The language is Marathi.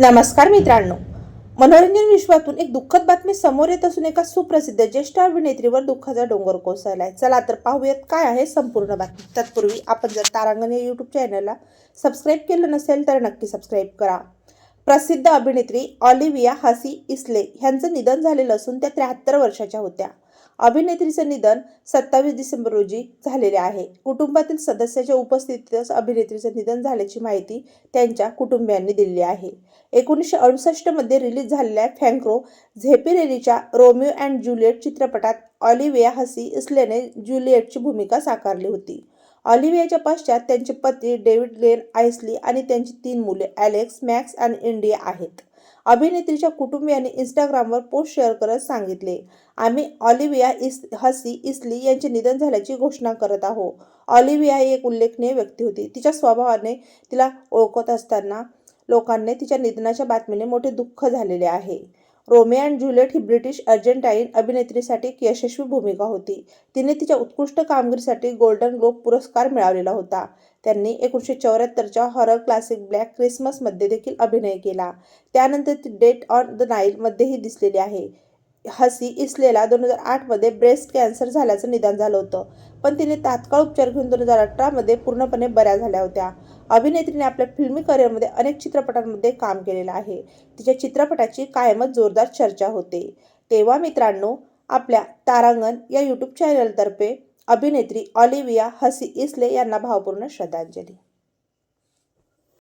नमस्कार मित्रांनो. मनोरंजन विश्वातून एक दुःखद बातमी समोर येत असून एका सुप्रसिद्ध ज्येष्ठ अभिनेत्रीवर दुःखाचा डोंगर कोसळलाय. चला तर पाहूयात काय आहे संपूर्ण बातमी. तत्पूर्वी आपण जर तारांगण या यूट्यूब चॅनलला सबस्क्राईब केलं नसेल तर नक्की सबस्क्राईब करा. प्रसिद्ध अभिनेत्री ऑलिव्हिया हसी इस्ले यांचं निधन झालेलं असून त्या त्र्याहत्तर वर्षाच्या होत्या. अभिनेत्रीचं निधन सत्तावीस डिसेंबर रोजी झालेले आहे. कुटुंबातील सदस्याच्या उपस्थितीतच अभिनेत्रीचं निधन झाल्याची माहिती त्यांच्या कुटुंबियांनी दिली आहे. एकोणीसशे अडुसष्टमध्ये रिलीज झालेल्या फँक्रो झेपिरेलीच्या रोमिओ अँड ज्युलिएट चित्रपटात ऑलिव्हिया हसी इस्लेने ज्युलिएटची भूमिका साकारली होती. ऑलिव्हियाच्या पश्चात त्यांचे पती डेव्हिड लेन आयसली आणि त्यांची तीन मुले ॲलेक्स मॅक्स आणि इंडिया आहेत. अभिनेत्रीच्या कुटुंबियांनी इंस्टाग्रामवर पोस्ट शेअर करत सांगितले आम्ही ऑलिव्हिया इस हसी इस्ली यांचे निधन झाल्याची घोषणा करत आहोत. ऑलिव्हिया ही एक उल्लेखनीय व्यक्ती होती. तिच्या स्वभावाने तिला ओळखत असताना लोकांनी तिच्या निधनाच्या बातमीने मोठे दुःख झालेले आहे. रोमिओ अँड ज्युलिएट ही ब्रिटिश अर्जेंटाईन अभिनेत्रीसाठी एक यशस्वी भूमिका होती. तिने तिच्या उत्कृष्ट कामगिरीसाठी गोल्डन ग्लोब पुरस्कार मिळवलेला होता. त्यांनी एकोणीसशे चौऱ्याहत्तरच्या हॉरर क्लासिक ब्लॅक क्रिसमसमध्ये देखील अभिनय केला. त्यानंतर ती डेट ऑन द नाईलमध्येही दिसलेली आहे. हसी इस्लेला दोन हजार आठमध्ये ब्रेस्ट कॅन्सर झाल्याचं निदान झालं होतं. पण तिने तात्काळ उपचार घेऊन दोन हजार अठरामध्ये पूर्णपणे बऱ्या झाल्या होत्या. अभिनेत्रीने आपल्या फिल्मी करिअरमध्ये अनेक चित्रपटांमध्ये काम केलेलं आहे. तिच्या चित्रपटाची कायमच जोरदार चर्चा होते. तेव्हा मित्रांनो आपल्या तारांगण या यूट्यूब चॅनलतर्फे अभिनेत्री ऑलिव्हिया हसी इस्ले यांना भावपूर्ण श्रद्धांजली.